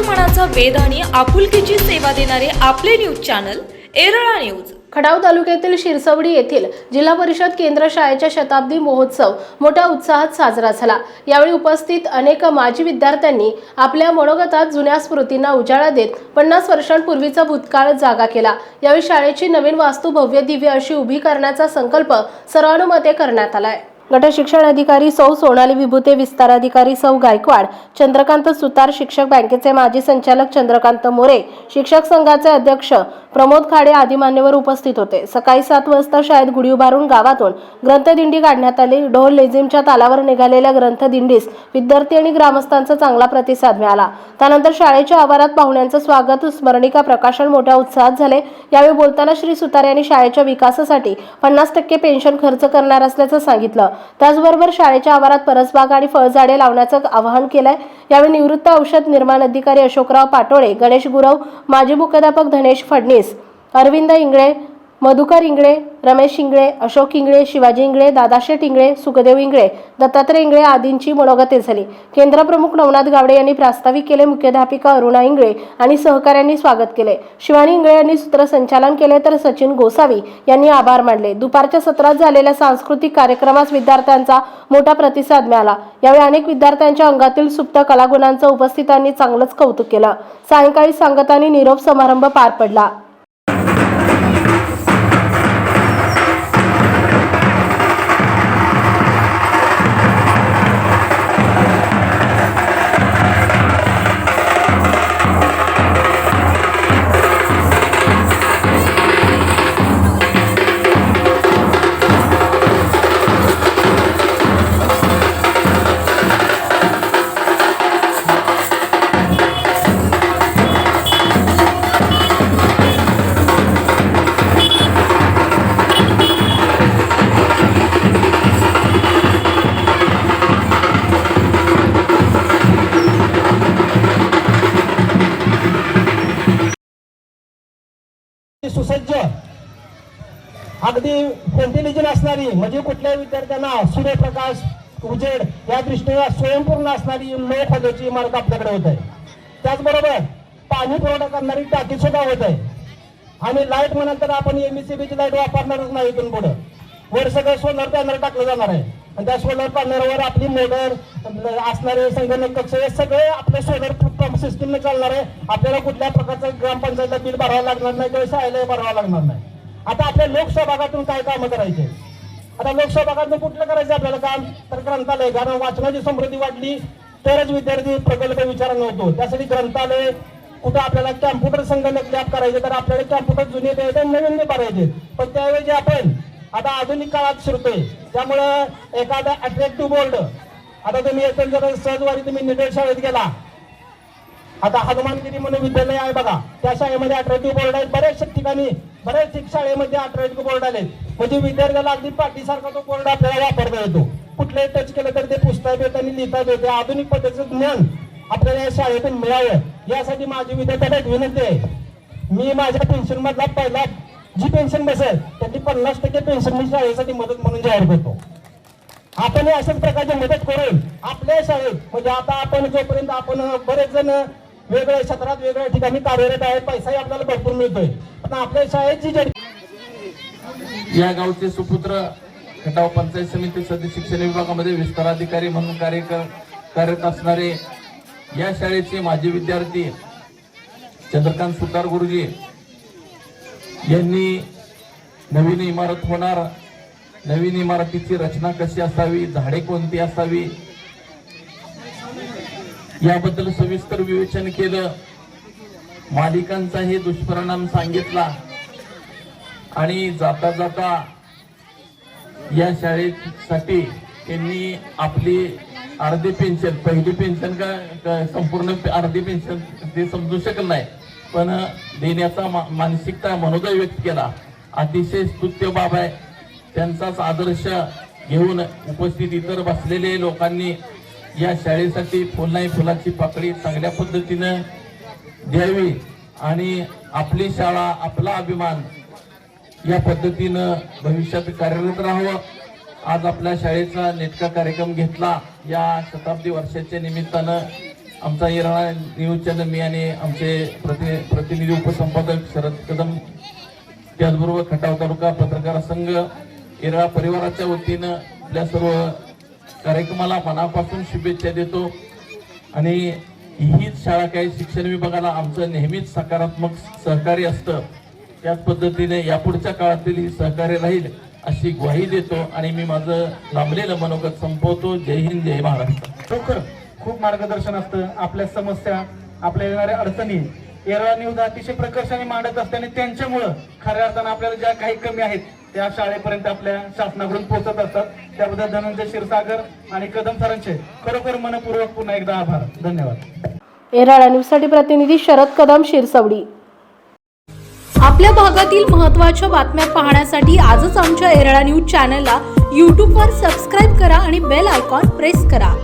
मनाचा वेध आणि आपुलकीची सेवा देणारे आपले news channel Erala news. Khatav तालुक्यातील शिरसवडी येथील जिल्हा परिषद केंद्र शाळेच्या शताब्दी महोत्सव मोठ्या उत्साहात साजरा झाला. यावेळी उपस्थित अनेक माजी विद्यार्थ्यांनी आपल्या मनोगतात जुन्या स्मृतींना उजाळा देत पन्नास वर्षांपूर्वीचा भूतकाळ जागा केला. यावेळी शाळेची नवीन वास्तू भव्य दिव्य अशी उभी करण्याचा संकल्प सर्वानुमते करण्यात आलाय. गट शिक्षण अधिकारी सौ सोनाली विभूते विस्तार अधिकारी सौ गायकवाड चंद्रकांत सुतार शिक्षक बँकेचे माजी संचालक चंद्रकांत मोरे शिक्षक संघाचे अध्यक्ष प्रमोद खाडे आदी मान्यवर उपस्थित होते. सकाळी सात वाजता शाळेत गुढी उभारून गावातून ग्रंथदिंडी काढण्यात आली. ढोल लेझिमच्या तालावर निघालेल्या ग्रंथदिंडीस विद्यार्थी आणि ग्रामस्थांचा चांगला प्रतिसाद मिळाला. त्यानंतर शाळेच्या आवारात पाहुण्यांचं स्वागत स्मरणिका प्रकाशन मोठ्या उत्साहात झाले. यावेळी बोलताना श्री सुतार यांनी शाळेच्या विकासासाठी पन्नास टक्के पेन्शन खर्च करणार असल्याचं सांगितलं. त्याचबरोबर शाळेच्या आवारात परसबाग आणि फळझाडे लावण्याचं आवाहन केलंय. यावेळी निवृत्त औषध निर्माण अधिकारी अशोकराव पाटोळे गणेश गुरव माजी मुख्याध्यापक धनेश फडणीस अरविंद इंगळे मधुकर इंगळे रमेश इंगळे अशोक इंगळे शिवाजी इंगळे दादाशेठ इंगळे सुखदेव इंगळे दत्तात्रय इंगळे आदींची मनोगते झाली. केंद्रप्रमुख नवनाथ गावडे यांनी प्रास्ताविक केले मुख्याध्यापिका अरुणा इंगळे आणि सहकाऱ्यांनी स्वागत केले. शिवानी इंगळे यांनी सूत्रसंचालन केले तर सचिन गोसावी यांनी आभार मानले. दुपारच्या सत्रात झालेल्या सांस्कृतिक कार्यक्रमास विद्यार्थ्यांचा मोठा प्रतिसाद मिळाला. यावेळी अनेक विद्यार्थ्यांच्या अंगातील सुप्त कलागुणांचं उपस्थितांनी चांगलंच कौतुक केलं. सायंकाळी सांगतांनी निरोप समारंभ पार पडला. अगदी इंटेलिजंट असणारी म्हणजे कुठल्याही विद्यार्थ्यांना सूर्यप्रकाश उजेड या दृष्टीने स्वयंपूर्ण असणारी लोक पदाची इमारत आपल्याकडे होत आहे. त्याचबरोबर पाणी पुरवठा करणारी टाकी सुद्धा होत आहे. आणि लाइट म्हणाल तर आपण एमईसीबीची लाइट वापरणारच नाही इथून पुढे. वर सगळं सोलर पॅनल टाकलं जाणार आहे. आणि त्या सोलर पॅनलवर आपली मोटर असणारे संगणक कक्ष हे सगळे आपल्या सोलर पंप सिस्टीमने चालणार आहे. आपल्याला कुठल्या प्रकारचं ग्रामपंचायतला बिल भरावं लागणार नाही किंवा शाळेला भरावं लागणार नाही. आता आपल्या लोकसभागातून काय कामं करायचे? आता लोकसभागातून कुठलं करायचं आपल्याला काम? तर ग्रंथालय कारण वाचनाची समृद्धी वाढली तरच विद्यार्थी प्रकल्प विचारांना होतो. त्यासाठी ग्रंथालय कुठं आपल्याला कॅम्प्युटर संगणक लॅब करायचे तर आपल्याला कॅम्प्युटर जुने द्यायचे नवीन नाही करायचे पण जे आपण आता आधुनिक काळात शिरतोय त्यामुळं एखादा अट्रॅक्टिव्ह बोर्ड आता तुम्ही येथे जर सहजवारी तुम्ही निडर शाळेत गेला आता हनुमानगिरी म्हणून विद्यालय आहे बघा. त्या शाळेमध्ये अठराटिव्ह बोर्ड आहेत. बऱ्याचशा ठिकाणी बऱ्याच शाळेमध्ये अठराटिव्ह बोर्ड आले म्हणजे विद्यार्थ्याला अगदी पाठीसारखा तो बोर्ड आपल्याला वापरता येतो. कुठलंही टच केलं तर ते पुस्तक येत आणि लिहिता येते. आधुनिक पद्धतीचं ज्ञान आपल्याला या शाळेतून मिळावं. यासाठी माझी विद्यार्थ्याला एक विनंती आहे. मी माझ्या पेन्शन मधला पहिला जी पेन्शन बसेल त्याची पन्नास टक्के पेन्शन मी शाळेसाठी मदत म्हणून जाहीर करतो. आपण हे अशाच प्रकारची मदत करून आपल्या शाळेत म्हणजे आता आपण जोपर्यंत आपण बरेच जण वेगवेगळ्या क्षेत्रात वेगळ्या ठिकाणी कार्यरत आहे पैसाही आपल्याला भरपूर मिळतोय. पण आपल्या शाळेत जी या गावचे सुपुत्र खटाव पंचायत समिती सध्या शिक्षण विभागामध्ये विस्ताराधिकारी म्हणून कार्य कार्यरत असणारे या शाळेचे माजी विद्यार्थी चंद्रकांत सुतार गुरुजी यांनी नवीन इमारत होणार. नवीन इमारतीची रचना कशी असावी? झाडे कोणती असावी? याबद्दल सविस्तर विवेचन केलं. मालिकांचाही दुष्परिणाम सांगितला. आणि जाता जाता या शाळेसाठी त्यांनी आपली अर्धी पेन्शन पहिली पेन्शन का का संपूर्ण अर्धी पेन्शन ते समजू शकत नाही. पण देण्याचा मा- मानसिकता मनोदय व्यक्त केला. अतिशय स्तुत्य बाब आहे. त्यांचाच आदर्श घेऊन उपस्थित इतर बसलेले लोकांनी या शाळेसाठी फुल नाही फुलाची पाकळी चांगल्या पद्धतीनं द्यावी आणि आपली शाळा आपला अभिमान या पद्धतीनं भविष्यात कार्यरत राहावं. आज आपल्या शाळेचा नेटका कार्यक्रम घेतला. या शताब्दी वर्षाच्या निमित्तानं आमचा येराळा न्यूज चॅनल मी आणि आमचे प्रति प्रतिनिधी उपसंपादक शरद कदम त्याचबरोबर खटाव तालुका पत्रकार संघ येराळा परिवाराच्या वतीनं आपल्या सर्व कार्यक्रमाला मनापासून शुभेच्छा देतो. आणि हीच शाळा काही शिक्षण विभागाला आमचं नेहमीच सकारात्मक सहकार्य असतं. त्याच पद्धतीने यापुढच्या काळातील ही सहकार्य राहील अशी ग्वाही देतो आणि मी माझं लांबलेलं मनोगत संपवतो. जय हिंद जय महाराष्ट्र. खरोखर खूप मार्गदर्शन असतं. आपल्या समस्या आपल्या येणाऱ्या अडचणी येरळा न्यूज अतिशय प्रकर्षाने मांडत असते आणि त्यांच्यामुळं खऱ्या अर्थानं आपल्याला ज्या काही कमी आहेत त्या शाळेपर्यंत आपल्या शासनाकडून पोहोचत असतात. त्याबद्दल धनंजय क्षीरसागर आणि कदम सरांचे खरोखर मनपूर्वक पुन्हा एकदा आभार. धन्यवाद. येराळा न्यूजसाठी प्रतिनिधी शरद कदम शिरसवडी. आपल्या भागातील महत्त्वाच्या बातम्या पाहण्यासाठी आजच आमच्या एरळा न्यूज चॅनलला यूट्यूबवर सबस्क्राईब करा आणि बेल आयकॉन प्रेस करा.